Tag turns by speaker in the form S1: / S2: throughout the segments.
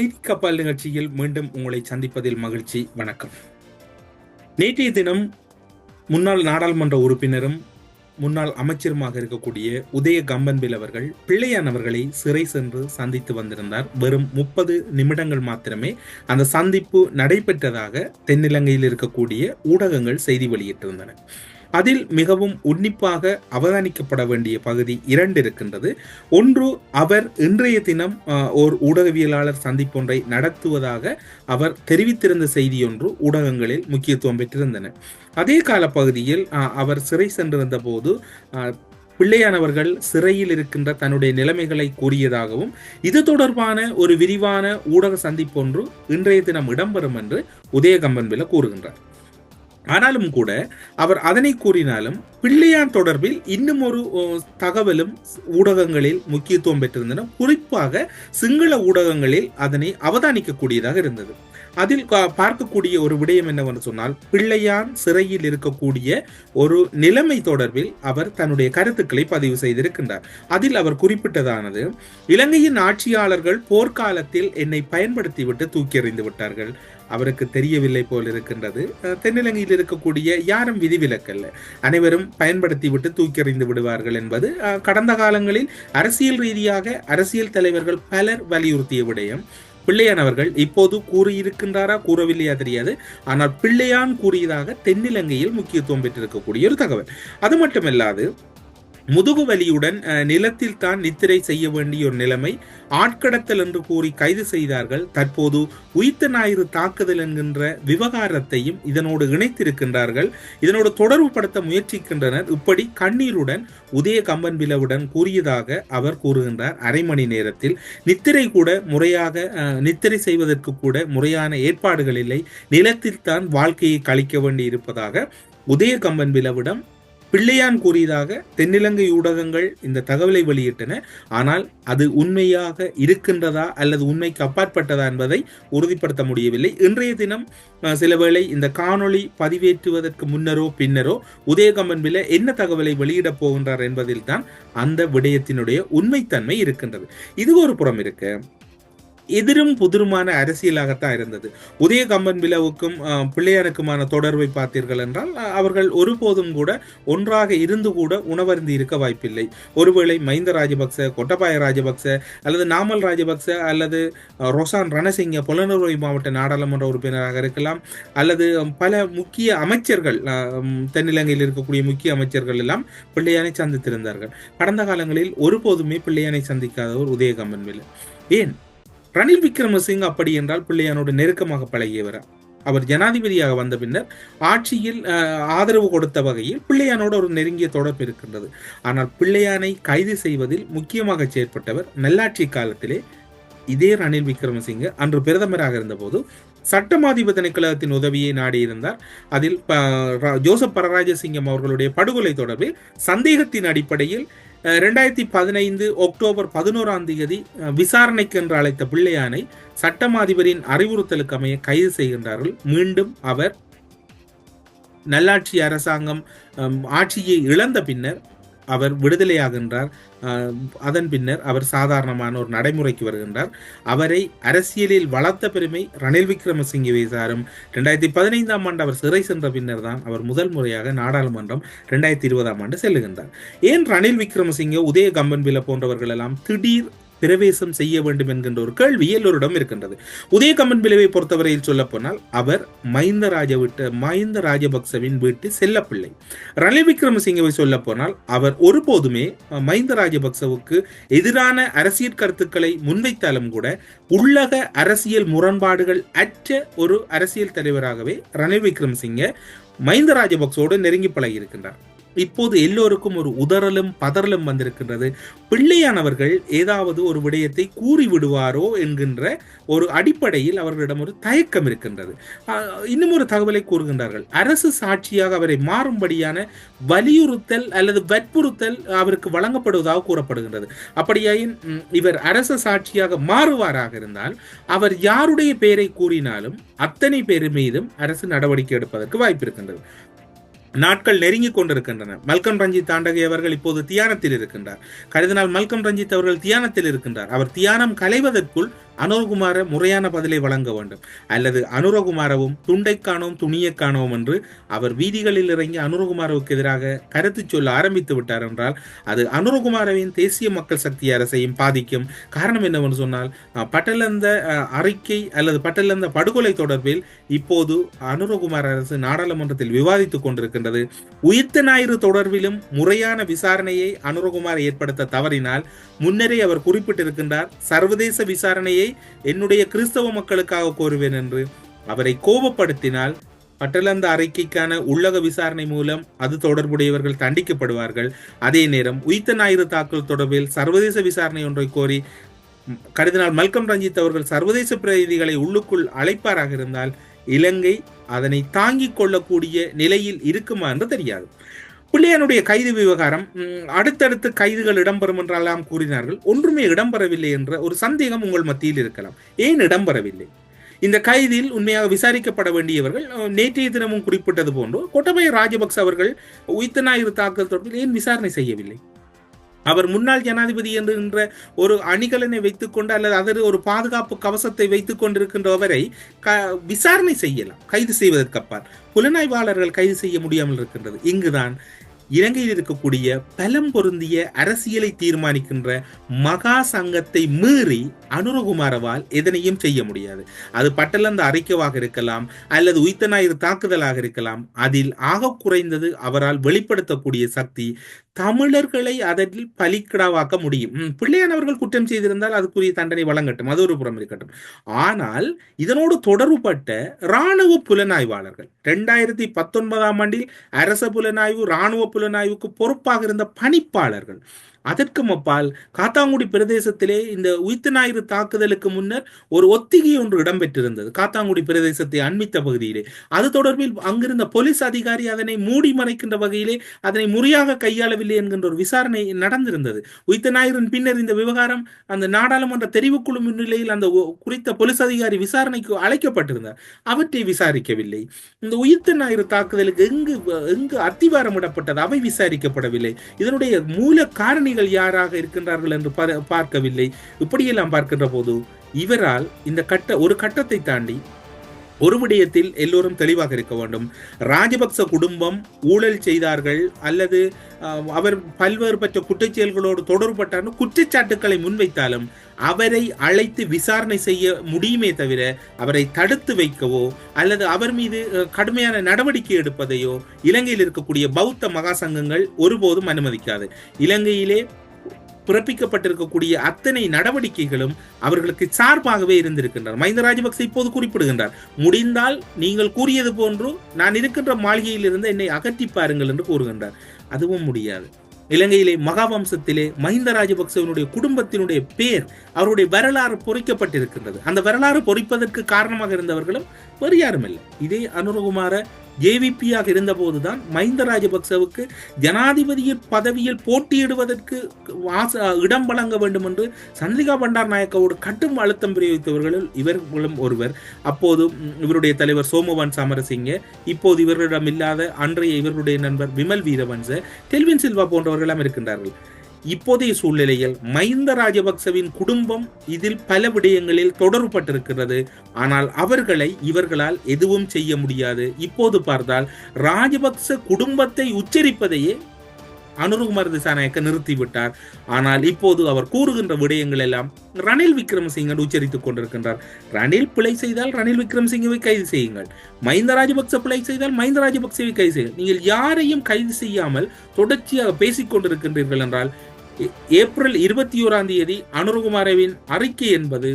S1: செய்தி கப்பால் நிகழ்ச்சியில் மீண்டும் உங்களை சந்திப்பதில் மகிழ்ச்சி. வணக்கம். நேற்றைய தினம் முன்னாள் நாடாளுமன்ற உறுப்பினரும் முன்னாள் அமைச்சருமாக இருக்கக்கூடிய உதய கம்பன்பில் அவர்கள் பிள்ளையான் அவர்களை சிறை சென்று சந்தித்து வந்திருந்தார். வெறும் முப்பது நிமிடங்கள் மாத்திரமே அந்த சந்திப்பு நடைபெற்றதாக தென்னிலங்கையில் இருக்கக்கூடிய ஊடகங்கள் செய்தி வெளியிட்டிருந்தன. அதில் மிகவும் உன்னிப்பாக அவதானிக்கப்பட வேண்டிய பகுதி இரண்டு இருக்கின்றது. ஒன்று அவர் இன்றைய தினம் ஓர் ஊடகவியலாளர் சந்திப்பொன்றை நடத்துவதாக அவர் தெரிவித்திருந்த செய்தி ஒன்று ஊடகங்களில் முக்கியத்துவம் பெற்றிருந்தன. அதே காலப்பகுதியில் அஹ், அவர் சிறை சென்றிருந்த போது அஹ், பிள்ளையானவர்கள் சிறையில் இருக்கின்ற தன்னுடைய நிலைமைகளை கூறியதாகவும் இது தொடர்பான ஒரு விரிவான ஊடக சந்திப்பொன்று இன்றைய தினம் இடம்பெறும் என்று உதயகம்பன் உதயகம்பன்பில கூறுகின்றார். ஆனாலும் கூட அவர் அதனை கூறினாலும் பிள்ளையான் தொடர்பில் இன்னும் ஒரு தகவலும் ஊடகங்களில் முக்கியத்துவம் பெற்றிருந்தன. குறிப்பாக சிங்கள ஊடகங்களில் அதனை அவதானிக்கக்கூடியதாக இருந்தது. அதில் பார்க்கக்கூடிய ஒரு விடயம் என்னவென்று சொன்னால் பிள்ளையான் சிறையில் இருக்கக்கூடிய ஒரு நிலைமை தொடர்பில் அவர் தன்னுடைய கருத்துக்களை பதிவு செய்திருக்கின்றார். அதில் அவர் குறிப்பிட்டதானது இலங்கையின் ஆட்சியாளர்கள் போர்க்காலத்தில் என்னை பயன்படுத்திவிட்டு தூக்கி எறிந்து விட்டார்கள். அவருக்கு தெரியவில்லை போல் இருக்கின்றது. தென்னிலங்கையில் இருக்கக்கூடிய யாரும் விதிவிலக்கல்ல. அனைவரும் பயன்படுத்தி விட்டு தூக்கி விடுவார்கள் என்பது கடந்த காலங்களில் அரசியல் ரீதியாக அரசியல் தலைவர்கள் பலர் வலியுறுத்திய விடயம். பிள்ளையான் அவர்கள் இப்போது கூறியிருக்கின்றாரா கூறவில்லையா தெரியாது. ஆனால் பிள்ளையான் கூறியதாக தென்னிலங்கையில் முக்கியத்துவம் பெற்றிருக்கக்கூடிய ஒரு தகவல். அது மட்டுமல்லாது முதுகு வலியுடன் நிலத்தில் தான் நித்திரை செய்ய வேண்டிய ஒரு நிலைமை. ஆட்கடத்தல் என்று கூறி கைது செய்தார்கள். தற்போது உயிர்த்த ஞாயிறு தாக்குதல் என்கின்ற விவகாரத்தையும் இதனோடு இணைத்திருக்கின்றார்கள். இதனோடு தொடர்பு படுத்த முயற்சிக்கின்றனர். இப்படி கண்ணீருடன் உதய கம்பன் பிளவுடன் கூறியதாக அவர் கூறுகின்றார். அரை மணி நேரத்தில் நித்திரை கூட முறையாக நித்திரை செய்வதற்கு கூட முறையான ஏற்பாடுகள் இல்லை. நிலத்தில் தான் வாழ்க்கையை கழிக்க வேண்டி இருப்பதாக உதய கம்பன்பிலவிடம் பிள்ளையான் கூறியதாக தென்னிலங்கை ஊடகங்கள் இந்த தகவலை வெளியிட்டன. ஆனால் அது உண்மையாக இருக்கின்றதா அல்லது உண்மைக்கு அப்பாற்பட்டதா என்பதை உறுதிப்படுத்த முடியவில்லை. இன்றைய தினம் சிலவேளை இந்த காணொளி பதிவேற்றுவதற்கு முன்னரோ பின்னரோ உதயகம்பன் பில என்ன தகவலை வெளியிடப் போகின்றார் என்பதில்தான் அந்த விடயத்தினுடைய உண்மைத்தன்மை இருக்கின்றது. இது ஒரு புறம் இருக்க. எதிரும் புதிருமான அரசியலாகத்தான் இருந்தது. உதய கம்பன் விழாவுக்கும் பிள்ளையானுக்குமான தொடர்பை பார்த்தீர்கள் என்றால் அவர்கள் ஒருபோதும் கூட ஒன்றாக இருந்து கூட உணவருந்தி இருக்க வாய்ப்பில்லை. ஒருவேளை மைந்த ராஜபக்ச கொட்டபாய ராஜபக்ச அல்லது நாமல் ராஜபக்ச அல்லது ரொசான் ரணசிங்க புலனறுவை மாவட்ட நாடாளுமன்ற உறுப்பினராக இருக்கலாம் அல்லது பல முக்கிய அமைச்சர்கள் தென்னிலங்கையில் இருக்கக்கூடிய முக்கிய அமைச்சர்கள் எல்லாம் பிள்ளையானை சந்தித்திருந்தார்கள். கடந்த காலங்களில் ஒருபோதுமே பிள்ளையானை சந்திக்காதவர் உதயகம்பன் விலை. ஏன்? ரணில் விக்ரமசிங்க அப்படி என்றால் பிள்ளையானோடு நெருக்கமாக பழகியவர். அவர் ஜனாதிபதியாக வந்த பின்னர் ஆட்சியில் ஆதரவு கொடுத்த வகையில் பிள்ளையானோடு ஒரு நெருங்கிய தொடர்பு இருக்கின்றது. ஆனால் பிள்ளையானை கைது செய்வதில் முக்கியமாக செயற்பட்டவர் நல்லாட்சி காலத்திலே இதே ரணில் விக்ரமசிங்க. அன்று பிரதமராக இருந்தபோது சட்டமாதிப திணைக்களத்தின் உதவியை நாடியிருந்தார். அதில் ஜோசப் பரராஜசிங்கம் அவர்களுடைய படுகொலை தொடர்பில் சந்தேகத்தின் அடிப்படையில் ரெண்டாயிரத்தி பதினைந்து அக்டோபர் பதினோராம் தேதி விசாரணைக்கு என்று அழைத்த பிள்ளையானை சட்டமாதிபரின் அறிவுறுத்தலுக்கு அமைய கைது செய்கின்றார்கள். மீண்டும் அவர் நல்லாட்சி அரசாங்கம் ஆட்சியை இழந்த பின்னர் அவர் விடுதலையாகின்றார். அதன் பின்னர் அவர் சாதாரணமான ஒரு நடைமுறைக்கு வருகின்றார். அவரை அரசியலில் வளர்த்த பெருமை ரணில் விக்ரமசிங்கவை சாரும் ரெண்டாயிரத்தி பதினைந்தாம் ஆண்டு அவர் சிறை சென்ற பின்னர் தான் அவர் முதல் முறையாக நாடாளுமன்றம் ரெண்டாயிரத்தி இருபதாம் ஆண்டு செல்லுகின்றார். ஏன் ரணில் விக்ரமசிங்க உதய கம்பன்பில போன்றவர்கள் எல்லாம் திடீர் பிரவேசம் செய்ய வேண்டும் என்கின்ற ஒரு கேள்வி எல்லோரிடம் இருக்கின்றது. உதய கம்பன் பிளவை பொறுத்தவரையில் சொல்ல போனால் அவர் மஹிந்த ராஜ விட்டு மஹிந்த ராஜபக்சவின் வீட்டு செல்லப்பிள்ளை. ரணில் விக்ரமசிங்கவை சொல்ல போனால் அவர் ஒருபோதுமே மஹிந்த ராஜபக்சவுக்கு எதிரான அரசியல் கருத்துக்களை முன்வைத்தாலும் கூட உள்ளக அரசியல் முரண்பாடுகள் அற்ற ஒரு அரசியல் தலைவராகவே ரணில் விக்ரமசிங்க மஹிந்த ராஜபக்சோடு நெருங்கி பழகி இருக்கின்றார் இப்போது எல்லோருக்கும் ஒரு உதறலும் பதறலும் வந்திருக்கின்றது. பிள்ளையானவர்கள் ஏதாவது ஒரு விடயத்தை கூறி விடுவாரோ என்கின்ற ஒரு அடிப்படையில் அவர்களிடம் ஒரு தயக்கம் இருக்கின்றது. இன்னும் ஒரு தகவலை கூறுகின்றார்கள். அரசு சாட்சியாக அவரை மாறும்படியான வலியுறுத்தல் அல்லது வற்புறுத்தல் அவருக்கு வழங்கப்படுவதாக கூறப்படுகின்றது. அப்படியாயின் இவர் அரசு சாட்சியாக மாறுவாராக இருந்தால் அவர் யாருடைய பெயரை கூறினாலும் அத்தனை பேர் மீதும் அரசு நடவடிக்கை எடுப்பதற்கு வாய்ப்பு இருக்கின்றது. நாட்கள் நெருங்கிக் கொண்டிருக்கின்றன. மல்கம் ரஞ்சித் தாண்டகை அவர்கள் இப்போது தியானத்தில் இருக்கின்றார். கருதினால் மல்கம் ரஞ்சித் அவர்கள் தியானத்தில் இருக்கின்றார். அவர் தியானம் கலைவதற்குள் அனுரகுமார முறையான பதிலை வழங்க வேண்டும். அல்லது அனுரகுமாரவும் துண்டை காணோம் துணியை காணோம் என்று அவர் வீதிகளில் இறங்கி அனுரகுமாரவுக்கு எதிராக கருத்து சொல்ல ஆரம்பித்து விட்டார் என்றால் அது அனுரகுமாரவின் தேசிய மக்கள் சக்தி அரசையும் பாதிக்கும். காரணம் என்னவென்று சொன்னால் பட்டலந்த அறிக்கை அல்லது பட்டலந்த படுகொலை தொடர்பில் இப்போது அனுரகுமார் அரசு நாடாளுமன்றத்தில் விவாதித்துக் கொண்டிருக்கின்றது. உயிர்த்த ஞாயிறு தொடர்பிலும் முறையான விசாரணையை அனுரகுமார் ஏற்படுத்த தவறினால் முன்னரே அவர் குறிப்பிட்டிருக்கின்றார் சர்வதேச விசாரணையை என்னுடைய கிறிஸ்தவ மக்களுக்காக கோருவேன் என்று அவரை கோபப்படுத்தினால் பட்டலந்த அறிக்கைக்கான உள்ளக விசாரணை மூலம் அது தொடர்புடையவர்கள் தண்டிக்கப்படுவார்கள். அதே நேரம் உயிர்த்த ஞாயிறு தாக்கல் தொடர்பில் சர்வதேச விசாரணை ஒன்றை கோரி ம், கருதினால் மல்கம் ரஞ்சித் அவர்கள் சர்வதேச பிரதிநிதிகளை உள்ளுக்குள் அழைப்பாராக இருந்தால் இலங்கை அதனை தாங்கிக் கொள்ளக்கூடிய நிலையில் இருக்குமா என்று தெரியாது. பிள்ளையனுடைய கைது விவகாரம் அடுத்தடுத்து கைதுகள் இடம்பெறும் என்றெல்லாம் கூறினார்கள். ஒன்றுமே இடம்பெறவில்லை என்ற ஒரு சந்தேகம் உங்கள் மத்தியில் இருக்கலாம். ஏன் இடம்பெறவில்லை? இந்த கைதில் உண்மையாக விசாரிக்கப்பட வேண்டியவர்கள் நேற்றைய தினமும் குறிப்பிட்டது போன்று கோட்டபய ராஜபக்ச அவர்கள் உயிர்த்த ஞாயிறு தாக்கல் தொடர்பில் ஏன் விசாரணை செய்யவில்லை? அவர் முன்னாள் ஜனாதிபதி என்கின்ற ஒரு அணிகலனை வைத்துக்கொண்டு அல்லது அதற்கு ஒரு பாதுகாப்பு கவசத்தை வைத்துக் கொண்டிருக்கின்றவரை க விசாரணை செய்யலாம். கைது செய்வதற்கு அப்பால். புலனாய்வாளர்கள் கைது செய்ய முடியாமல் இருக்கின்றது. இங்குதான் இலங்கையில் இருக்கக்கூடிய பலம் பொருந்திய அரசியலை தீர்மானிக்கின்ற மகா சங்கத்தை மீறி அனுரகுமாரவால் எதனையும் செய்ய முடியாது. அது பட்டலந்த அறிக்கைவாக இருக்கலாம் அல்லது உயிர்த்த ஞாயிறு தாக்குதலாக இருக்கலாம். அதில் ஆக குறைந்தது அவரால் வெளிப்படுத்தக்கூடிய சக்தி தமிழர்களை அதில் பலிக்கிடாவாக்க முடியும். பிள்ளையானவர்கள் குற்றம் செய்திருந்தால் அதுக்குரிய தண்டனை வழங்கட்டும். அது ஒரு புறம் இருக்கட்டும். ஆனால் இதனோடு தொடர்புபட்ட இராணுவ புலனாய்வாளர்கள் ரெண்டாயிரத்தி பத்தொன்பதாம் ஆண்டில் அரச புலனாய்வு இராணுவ புலனாய்வுக்கு பொறுப்பாக இருந்த பணிப்பாளர்கள். அதற்கும் அப்பால் காத்தாங்குடி பிரதேசத்திலே இந்த உயிர்த்த ஞாயிறு தாக்குதலுக்கு முன்னர் ஒரு ஒத்திகை ஒன்று இடம்பெற்றிருந்தது. காத்தாங்குடி பிரதேசத்தை அண்மித்த பகுதியிலே. அது தொடர்பில் அங்கிருந்த போலீஸ் அதிகாரி அதனை மூடி மறைக்கின்ற வகையிலே அதனை முறையாக கையாளவில்லை என்கின்ற ஒரு விசாரணை நடந்திருந்தது. உயிர்த்த ஞாயிறின் பின்னர் இந்த விவகாரம் அந்த நாடாளுமன்ற தெரிவுக்குழு முன்னிலையில் அந்த குறித்த போலீஸ் அதிகாரி விசாரணைக்கு அழைக்கப்பட்டிருந்தார். அவற்றை விசாரிக்கவில்லை. இந்த உயிர்த்த ஞாயிறு தாக்குதலுக்கு எங்கு எங்கு அத்திவாரமிடப்பட்டது அவை விசாரிக்கப்படவில்லை. இதனுடைய மூல காரணிகள் யாராக இருக்கின்றார்கள் என்று பார்க்கவில்லை. இப்படியெல்லாம் பார்க்கின்ற போது இவரால் இந்த கட்ட ஒரு கட்டத்தை தாண்டி ஒரு விடயத்தில் எல்லோரும் தெளிவாக இருக்க வேண்டும். ராஜபக்ச குடும்பம் ஊழல் செய்தார்கள் அல்லது அவர் பல்வேறு பற்ற குற்றச்செயல்களோடு தொடர்பட்டாலும் குற்றச்சாட்டுக்களை முன்வைத்தாலும் அவரை அழைத்து விசாரணை செய்ய முடியுமே தவிர அவரை தடுத்து வைக்கவோ அல்லது அவர் மீது கடுமையான நடவடிக்கை எடுப்பதையோ இலங்கையில் இருக்கக்கூடிய பௌத்த மகா சங்கங்கள் ஒருபோதும் அனுமதிக்காது. இலங்கையிலே பிறப்பிக்கப்பட்டிருக்கக்கூடிய அத்தனை நடவடிக்கைகளும் அவர்களுக்கு சார்பாகவே இருந்திருக்கின்றன. மஹிந்த ராஜபக்சே இப்போது குறிப்பிடுகின்றார் முடிந்தால் நீங்கள் கூறியது போன்று நான் இருக்கின்ற மாளிகையில் இருந்து என்னை அகற்றி பாருங்கள் என்று கூறுகின்றார். அதுவும் முடியாது. இலங்கையிலே மகாவம்சத்திலே மஹிந்த ராஜபக்சவனுடைய குடும்பத்தினுடைய பேர் அவருடைய வரலாறு பொறிக்கப்பட்டிருக்கின்றது. அந்த வரலாறு பொறிப்பதற்கு காரணமாக இருந்தவர்களும் வேறு யாரும் இல்லை. இதே அனுரகுமார ஜேவிபியாக இருந்தபோதுதான் மஹிந்த ராஜபக்சவுக்கு ஜனாதிபதியில் பதவியில் போட்டியிடுவதற்கு வாச- இடம் வழங்க வேண்டும் என்று சந்திரிகா பண்டார் நாயக்கவோடு கட்டும் அழுத்தம் பிரயோகித்தவர்களில் இவர்களும் ஒருவர். அப்போது இவருடைய தலைவர் சோமவன் சமரசிங்க இப்போது இவர்களிடம் இல்லாத அன்றைய இவர்களுடைய நண்பர் விமல் வீரவன்ச டெல்வின் சில்வா போன்றவர்களெல்லாம் இருக்கின்றார்கள். இப்போதைய சூழ்நிலையில் மஹிந்த ராஜபக்சவின் குடும்பம் இதில் பல விடயங்களில் தொடர்பட்டிருக்கிறது. ஆனால் அவர்களை இவர்களால் எதுவும் செய்ய முடியாது. இப்போது பார்த்தால் ராஜபக்ச குடும்பத்தை உச்சரிப்பதையே அனுருகுமார் திசாநாயக்க நிறுத்திவிட்டார். ஆனால் இப்போது அவர் கூறுகின்ற விடயங்கள் எல்லாம் ரணில் விக்ரமசிங்க உச்சரித்துக் கொண்டிருக்கின்றார். ரணில் பிழை செய்தால் ரணில் விக்ரமசிங்கவை கைது செய்யுங்கள். மஹிந்த ராஜபக்ச பிழை செய்தால் மஹிந்த ராஜபக்சவை கைது செய்யுங்கள். நீங்கள் யாரையும் கைது செய்யாமல் தொடர்ச்சியாக பேசிக் கொண்டிருக்கின்றீர்கள் என்றால் ஏப்ரல் இருபத்தி ஓராம் தேதி அனுரகுமாரவின் அறிக்கை என்பது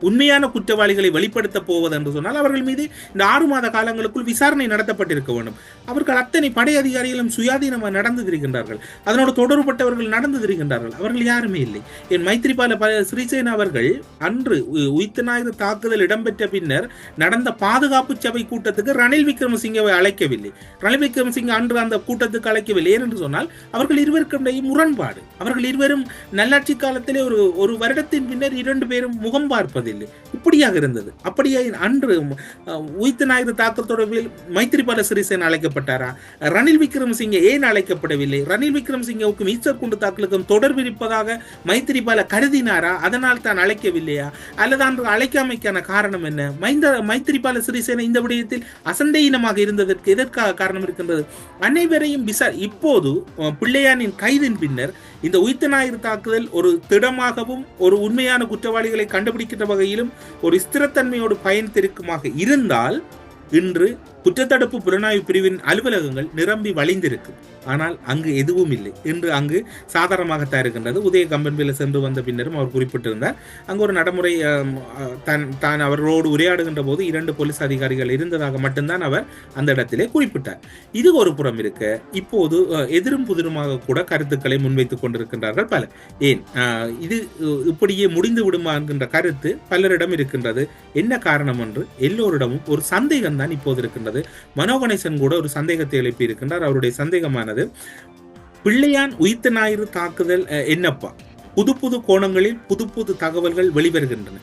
S1: உண்மையான குற்றவாளிகளை வெளிப்படுத்தப் போவது என்று சொன்னால் அவர்கள் மீது இந்த ஆறு மாத காலங்களுக்குள் விசாரணை நடத்தப்பட்டிருக்க வேண்டும். அவர்கள் அத்தனை படை அதிகாரிகளும் சுயாதீனமாக நடந்து திரிகின்றார்கள். அதனோடு தொடர்பட்டவர்கள் நடந்து திரிகின்றார்கள். அவர்கள் யாருமே இல்லை. என் மைத்திரிபால பல சிறிசேன அவர்கள் அன்று உ- ஞாயிறு தாக்குதல் இடம்பெற்ற பின்னர் நடந்த பாதுகாப்பு சபை கூட்டத்துக்கு ரணில் விக்ரமசிங்கவை அழைக்கவில்லை. ரணில் விக்ரமசிங்க அன்று அந்த கூட்டத்துக்கு அழைக்கவில்லை. ஏனென்று சொன்னால் அவர்கள் இருவருக்கும் முரண்பாடு. அவர்கள் இருவரும் நல்லாட்சி காலத்திலே ஒரு ஒரு வருடத்தின் பின்னர் இரண்டு பேரும் முகம் பார்ப்பது போனதில்லை இப்படியாக இருந்தது. அப்படியே அன்று அஹ், நாயுடு தாக்கல் தொடர்பில் மைத்திரிபால சிறிசேன அழைக்கப்பட்டாரா? ரணில் விக்ரமசிங்கே ஏன் அழைக்கப்படவில்லை? ரணில் விக்ரமசிங்கவுக்கும் ஈஸ்டர் குண்டு தாக்கலுக்கும் தொடர்பு இருப்பதாக மைத்திரிபால கருதினாரா? அதனால் தான் அழைக்கவில்லையா? அல்லது அன்று அழைக்காமைக்கான காரணம் என்ன? மைந்த மைத்திரிபால சிறிசேன இந்த விடயத்தில் அசண்டையினமாக இருந்ததற்கு எதற்காக காரணம் இருக்கின்றது? அனைவரையும் விசா இப்போது பிள்ளையானின் கைதின் பின்னர் இந்த உயிர்த்த ஞாயிறு தாக்குதல் ஒரு திடமாகவும் ஒரு உண்மையான குற்றவாளிகளை கண்டுபிடிக்கின்ற வகையிலும் ஒரு ஸ்திரத்தன்மையோடு பயணித்திருக்குமாக இருந்தால் இன்று குற்றத்தடுப்பு புலனாய்வு பிரிவின் அலுவலகங்கள் நிரம்பி வழிந்திருக்கும் ஆனால் அங்கு எதுவும் இல்லை. இன்று அங்கு சாதாரணமாகத்தான் இருக்கின்றது உதய கம்பன்பில் சென்று வந்த பின்னரும் அவர் குறிப்பிட்டிருந்தார். அங்கு ஒரு நடைமுறை தன் தான் அவரோடு அவர்களோடு உரையாடுகின்ற போது இரண்டு போலீஸ் அதிகாரிகள் இருந்ததாக மட்டும்தான் அவர் அந்த இடத்திலே குறிப்பிட்டார். இது ஒரு புறம் இருக்க இப்போது எதிரும் புதிருமாக கூட கருத்துக்களை முன்வைத்துக் கொண்டிருக்கின்றார்கள் பலர். ஏன் இது இப்படியே முடிந்து விடுமா என்கின்ற கருத்து பலரிடம் இருக்கின்றது. என்ன காரணம் என்று எல்லோரிடமும் ஒரு சந்தேகம் தான் இப்போது இருக்கின்றது. மனோகணேசன் கூட ஒரு சந்தேகத்தை எழுப்பி இருக்கின்றார். அவருடைய சந்தேகமானது பிள்ளையான் உயிர்த்த ஞாயிறு தாக்குதல் என்னப்பா? புது புது கோணங்களில் புது புது தகவல்கள் வெளிவருகின்றன.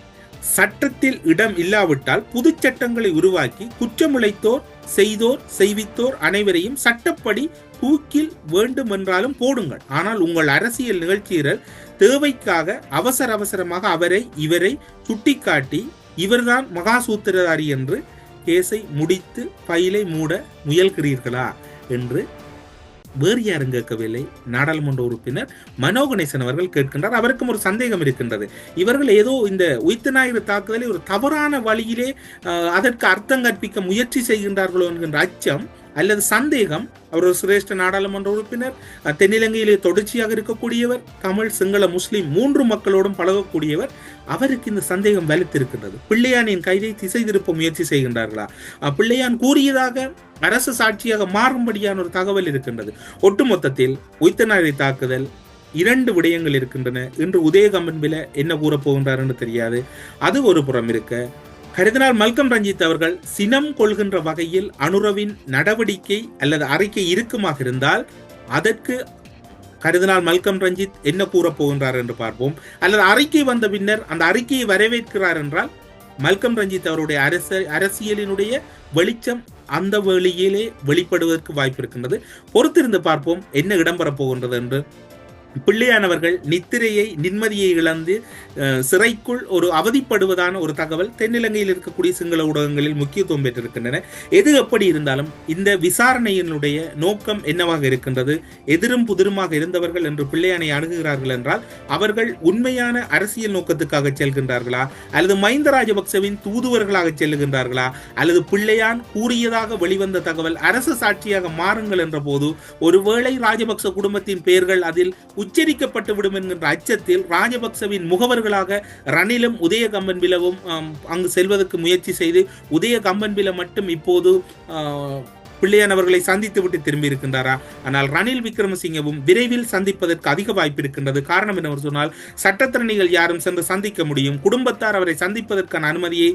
S1: சட்டத்தில் இடம் இல்லாவிட்டால் புது சட்டங்களை உருவாக்கி குற்றமிழைத்தோர் செய்தோர் செய்வித்தோர் அனைவரையும் சட்டப்படி தூக்கில் வேண்டுமென்றாலும் போடுங்கள். ஆனால் உங்கள் அரசியல் நிகழ்ச்சியர்கள் தேவைக்காக அவசர அவசரமாக அவரை இவரை சுட்டிக்காட்டி இவர்தான் மகாசூத்திரதாரி என்று கேஸை முடித்து ஃபைலை மூட முயல்கிறீர்களா என்று வேறு யாரும் கேட்கவில்லை. நாடாளுமன்ற உறுப்பினர் மனோ கணேசன் அவர்கள் கேட்கின்றார். அவருக்கும் ஒரு சந்தேகம் இருக்கின்றது. இவர்கள் ஏதோ இந்த உயித்து ஞாயிறு தாக்குதலை ஒரு தவறான வழியிலே அதற்கு அர்த்தம் கற்பிக்க முயற்சி செய்கின்றார்களோ என்கின்ற அச்சம் அல்லது சந்தேகம். அவர் ஒரு சிரேஷ்ட நாடாளுமன்ற உறுப்பினர் தென்னிலங்கையிலே தொடர்ச்சியாக இருக்கக்கூடியவர் தமிழ் சிங்கள முஸ்லீம் மூன்று மக்களோடும் பழகக்கூடியவர். அவருக்கு இந்த சந்தேகம் வலுத்திருக்கின்றது. பிள்ளையானின் கைதை திசை திருப்ப முயற்சி செய்கின்றார்களா? பிள்ளையான் கூறியதாக அரசு சாட்சியாக மாறும்படியான ஒரு தகவல் இருக்கின்றது. ஒட்டுமொத்தத்தில் உயிர்த்தநாயகை தாக்குதல் இரண்டு விடயங்கள் இருக்கின்றன. இன்று உதயகம்பன் வில என்ன கூறப் போகின்றார் என்று தெரியாது. அது ஒரு புறம் இருக்க கருதினால் மல்கம் ரஞ்சித் அவர்கள் சினம் கொள்கின்ற வகையில் அனுரவின் நடவடிக்கை அல்லது அறிக்கை இருக்குமாக இருந்தால் அதற்கு கருதினால் மல்கம் ரஞ்சித் என்ன கூறப் போகின்றார் என்று பார்ப்போம். அல்லது அறிக்கை வந்த பின்னர் அந்த அறிக்கையை வரவேற்கிறார் என்றால் மல்கம் ரஞ்சித் அவருடைய அரச அரசியலினுடைய வெளிச்சம் அந்த வழியிலே வெளிப்படுவதற்கு வாய்ப்பு இருக்கின்றது. பொறுத்திருந்து பார்ப்போம் என்ன இடம்பெறப் போகின்றது என்று. பிள்ளையானவர்கள் நித்திரையை நிம்மதியை இழந்து சிறைக்குள் ஒரு அவதிப்படுவதான ஒரு தகவல் தென்னிலங்கையில் இருக்கக்கூடிய சிங்கள ஊடகங்களில் முக்கியத்துவம் பெற்றிருக்கின்றன. எது எப்படி இருந்தாலும் இந்த விசாரணையினுடைய நோக்கம் என்னவாக இருக்கின்றது? எதிரும் புதிருமாக இருந்தவர்கள் என்று பிள்ளையானை அணுகுகிறார்கள் என்றால் அவர்கள் உண்மையான அரசியல் நோக்கத்துக்காக செல்கின்றார்களா? அல்லது மஹிந்த ராஜபக்சவின் தூதுவர்களாக செல்லுகின்றார்களா? அல்லது பிள்ளையான் கூறியதாக வெளிவந்த தகவல் அரசு சாட்சியாக மாறுங்கள் என்ற போது ஒருவேளை ராஜபக்ச குடும்பத்தின் பெயர்கள் அதில் உச்சரிக்கப்பட்டு விடும் என்கின்ற அச்சத்தில் ராஜபக்சவின் முகவர்களாக ரணிலும் உதய கம்பன்பிலவும் அங்கு செல்வதற்கு முயற்சி செய்து உதய கம்பன்பில மட்டும் இப்போது பிள்ளையான் அவர்களை சந்தித்து விட்டு திரும்பி ஆனால் ரணில் விக்ரமசிங்கவும் விரைவில் சந்திப்பதற்கு அதிக வாய்ப்பு இருக்கின்றது. காரணம் என்னவர் சொன்னால் சட்டத்திறனிகள் யாரும் சென்று சந்திக்க முடியும். குடும்பத்தார் அவரை சந்திப்பதற்கான அனுமதியை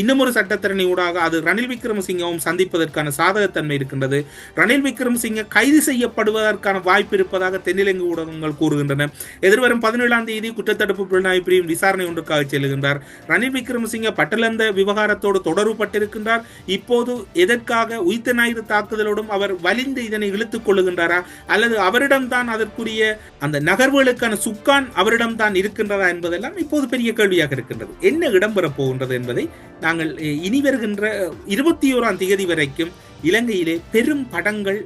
S1: இன்னமொரு இன்னும் சட்டத்திறனி ஊடாக அது ரணில் விக்ரமசிங்கவும் சந்திப்பதற்கான சாதகத்தன்மை இருக்கின்றது. ரணில் விக்ரமசிங்க கைது செய்யப்படுவதற்கான வாய்ப்பு இருப்பதாக தென்னிலங்கு ஊடகங்கள் கூறுகின்றன. எதிர்வரும் பதினேழாம் தேதி குற்றத்தடுப்பு புலனாய்வு பிரிவின் விசாரணை ஒன்றுக்காக செல்கின்றார். ரணில் விக்ரமசிங்க பட்டலந்த விவகாரத்தோடு தொடர்பு பட்டிருக்கின்றார் இப்போது எதற்காக உயிர்த்த ஞாயிறு தாக்குதலோடும் அவர் வலிந்து இதனை இழுத்துக் கொள்ளுகின்றாரா? அல்லது அவரிடம்தான் அதற்குரிய அந்த நகர்வுகளுக்கான சுக்கான் அவரிடம்தான் இருக்கின்றதா என்பதெல்லாம் இப்போது பெரிய கேள்வியாக இருக்கின்றது. என்ன இடம்பெறப் போகின்றது என்பதை நாங்கள் இனி வருகின்ற இருபத்தி ஓராம் தேதி வரைக்கும் இலங்கையிலே பெரும் படங்கள்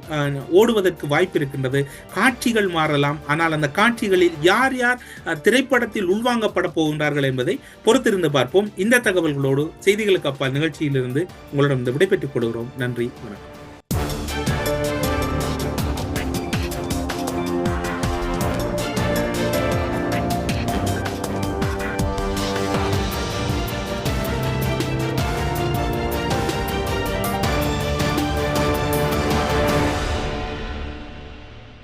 S1: ஓடுவதற்கு வாய்ப்பு இருக்கின்றது. காட்சிகள் மாறலாம். ஆனால் அந்த காட்சிகளில் யார் யார் திரைப்படத்தில் உள்வாங்கப்பட போகின்றார்கள் என்பதை பொறுத்திருந்து பார்ப்போம். இந்த தகவல்களோடு செய்திகளுக்கு அப்பால் நிகழ்ச்சியிலிருந்து உங்களிடம் விடைபெற்றுக் கொள்கிறோம். நன்றி. வணக்கம்.